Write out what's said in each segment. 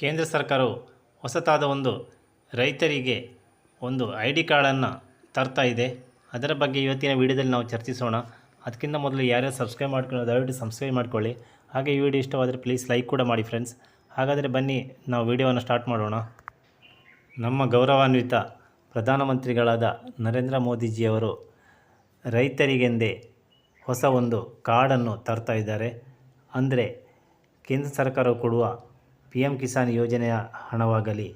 ಕೇಂದ್ರ ಸರ್ಕಾರವು ಹೊಸತಾದ ಒಂದು ರೈತರಿಗೆ ಒಂದು ಐ ಡಿ ಕಾರ್ಡನ್ನು ತರ್ತಾ ಇದೆ. ಅದರ ಬಗ್ಗೆ ಇವತ್ತಿನ ವಿಡಿಯೋದಲ್ಲಿ ನಾವು ಚರ್ಚಿಸೋಣ. ಅದಕ್ಕಿಂತ ಮೊದಲು ಯಾರ್ಯಾರು ಸಬ್ಸ್ಕ್ರೈಬ್ ಮಾಡ್ಕೊಳ್ಳೋ ದಯವಿಟ್ಟು ಸಬ್ಸ್ಕ್ರೈಬ್ ಮಾಡ್ಕೊಳ್ಳಿ. ಹಾಗೆ ಈ ವಿಡಿಯೋ ಇಷ್ಟವಾದರೆ ಪ್ಲೀಸ್ ಲೈಕ್ ಕೂಡ ಮಾಡಿ ಫ್ರೆಂಡ್ಸ್ ಹಾಗಾದರೆ ಬನ್ನಿ, ನಾವು ವಿಡಿಯೋವನ್ನು ಸ್ಟಾರ್ಟ್ ಮಾಡೋಣ. ನಮ್ಮ ಗೌರವಾನ್ವಿತ ಪ್ರಧಾನಮಂತ್ರಿಗಳಾದ ನರೇಂದ್ರ ಮೋದಿಜಿಯವರು ರೈತರಿಗೆಂದೇ ಹೊಸ ಒಂದು ಕಾರ್ಡನ್ನು ತರ್ತಾ ಇದ್ದಾರೆ. ಅಂದರೆ ಕೇಂದ್ರ ಸರ್ಕಾರವು ಕೊಡುವ ಪಿ ಎಂ ಕಿಸಾನ್ ಯೋಜನೆಯ ಹಣವಾಗಲಿ,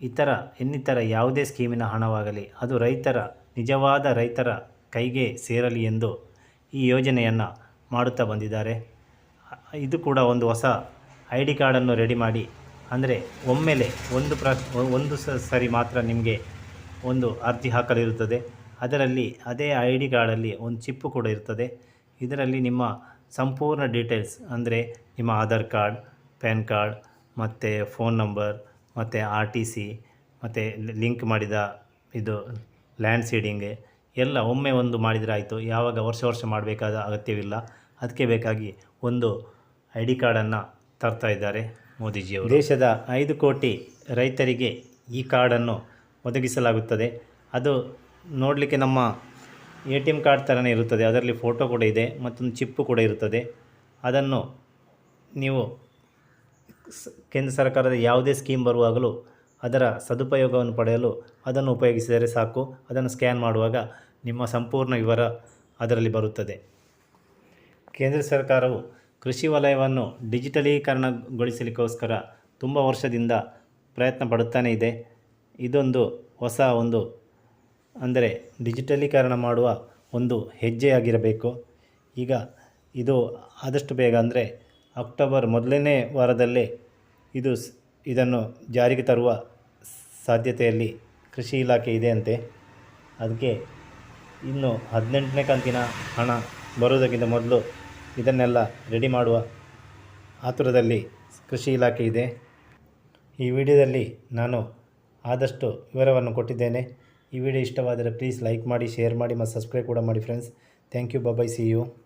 ಇತರ, ಇನ್ನಿತರ ಯಾವುದೇ ಸ್ಕೀಮಿನ ಹಣವಾಗಲಿ, ಅದು ರೈತರ, ನಿಜವಾದ ರೈತರ ಕೈಗೆ ಸೇರಲಿ ಎಂದು ಈ ಯೋಜನೆಯನ್ನು ಮಾಡುತ್ತಾ ಬಂದಿದ್ದಾರೆ. ಇದು ಕೂಡ ಒಂದು ಹೊಸ ಐ ಡಿ ಕಾರ್ಡನ್ನು ರೆಡಿ ಮಾಡಿ, ಅಂದರೆ ಒಮ್ಮೆಲೆ ಒಂದು ಪ್ರ, ಒಂದು ಸರಿ ಮಾತ್ರ ನಿಮಗೆ ಒಂದು ಅರ್ಜಿ ಹಾಕಲಿರುತ್ತದೆ. ಅದರಲ್ಲಿ ಅದೇ ಐ ಡಿ ಕಾರ್ಡಲ್ಲಿ ಒಂದು ಚಿಪ್ಪು ಕೂಡ ಇರ್ತದೆ. ಇದರಲ್ಲಿ ನಿಮ್ಮ ಸಂಪೂರ್ಣ ಡೀಟೇಲ್ಸ್, ಅಂದರೆ ನಿಮ್ಮ ಆಧಾರ್ ಕಾರ್ಡ್ ಪ್ಯಾನ್ ಕಾರ್ಡ್, ಮತ್ತು ಫೋನ್ ನಂಬರ್, ಮತ್ತು ಆರ್ ಟಿ ಸಿ, ಮತ್ತು ಲಿಂಕ್ ಮಾಡಿದ ಇದು ಲ್ಯಾಂಡ್ ಸೀಡಿಂಗ್, ಎಲ್ಲ ಒಮ್ಮೆ ಒಂದು ಮಾಡಿದರೆ ಆಯಿತು. ಯಾವಾಗ ವರ್ಷ ವರ್ಷ ಮಾಡಬೇಕಾದ ಅಗತ್ಯವಿಲ್ಲ. ಅದಕ್ಕೆ ಬೇಕಾಗಿ ಒಂದು ಐ ಡಿ ಕಾರ್ಡನ್ನು ತರ್ತಾ ಇದ್ದಾರೆ ಮೋದಿಜಿಯವರು. ದೇಶದ ಐದು ಕೋಟಿ ರೈತರಿಗೆ ಈ ಕಾರ್ಡನ್ನು ಒದಗಿಸಲಾಗುತ್ತದೆ. ಅದು ನೋಡಲಿಕ್ಕೆ ನಮ್ಮ ಎ ಟಿ ಎಂ ಕಾರ್ಡ್ ಥರನೇ ಇರುತ್ತದೆ. ಅದರಲ್ಲಿ ಫೋಟೋ ಕೂಡ ಇದೆ, ಮತ್ತೊಂದು ಚಿಪ್ಪು ಕೂಡ ಇರುತ್ತದೆ. ಅದನ್ನು ನೀವು ಕೇಂದ್ರ ಸರ್ಕಾರದ ಯಾವುದೇ ಸ್ಕೀಮ್ ಬರುವಾಗಲೂ ಅದರ ಸದುಪಯೋಗವನ್ನು ಪಡೆಯಲು ಅದನ್ನು ಉಪಯೋಗಿಸಿದರೆ ಸಾಕು. ಅದನ್ನು ಸ್ಕ್ಯಾನ್ ಮಾಡುವಾಗ ನಿಮ್ಮ ಸಂಪೂರ್ಣ ವಿವರ ಅದರಲ್ಲಿ ಬರುತ್ತದೆ. ಕೇಂದ್ರ ಸರ್ಕಾರವು ಕೃಷಿ ವಲಯವನ್ನು ಡಿಜಿಟಲೀಕರಣಗೊಳಿಸಲಿಕ್ಕೋಸ್ಕರ ತುಂಬ ವರ್ಷದಿಂದ ಪ್ರಯತ್ನ ಪಡುತ್ತಾನೇ ಇದೆ. ಇದೊಂದು ಹೊಸ ಒಂದು, ಅಂದರೆ ಡಿಜಿಟಲೀಕರಣ ಮಾಡುವ ಒಂದು ಹೆಜ್ಜೆಯಾಗಿರಬೇಕು. ಈಗ ಇದು ಆದಷ್ಟು ಬೇಗ ಅಂದರೆ ಅಕ್ಟೋಬರ್ ಮೊದಲನೇ ವಾರದಲ್ಲೇ ಇದು ಇದನ್ನು ಜಾರಿಗೆ ತರುವ ಸಾಧ್ಯತೆಯಲ್ಲಿ ಕೃಷಿ ಇಲಾಖೆ ಇದೆ ಅಂತೆ ಅದಕ್ಕೆ ಇನ್ನು ಹದಿನೆಂಟನೇ ಕಂತಿನ ಹಣ ಬರುವುದಕ್ಕಿಂತ ಮೊದಲು ಇದನ್ನೆಲ್ಲ ರೆಡಿ ಮಾಡುವ ಆತುರದಲ್ಲಿ ಕೃಷಿ ಇಲಾಖೆ ಇದೆ. ಈ ವಿಡಿಯೋದಲ್ಲಿ ನಾನು ಆದಷ್ಟು ವಿವರವನ್ನು ಕೊಟ್ಟಿದ್ದೇನೆ. ಈ ವಿಡಿಯೋ ಇಷ್ಟವಾದರೆ ಪ್ಲೀಸ್ ಲೈಕ್ ಮಾಡಿ, ಶೇರ್ ಮಾಡಿ ಮತ್ತು ಸಬ್ಸ್ಕ್ರೈಬ್ ಕೂಡ ಮಾಡಿ friends. Thank you bye bye see you.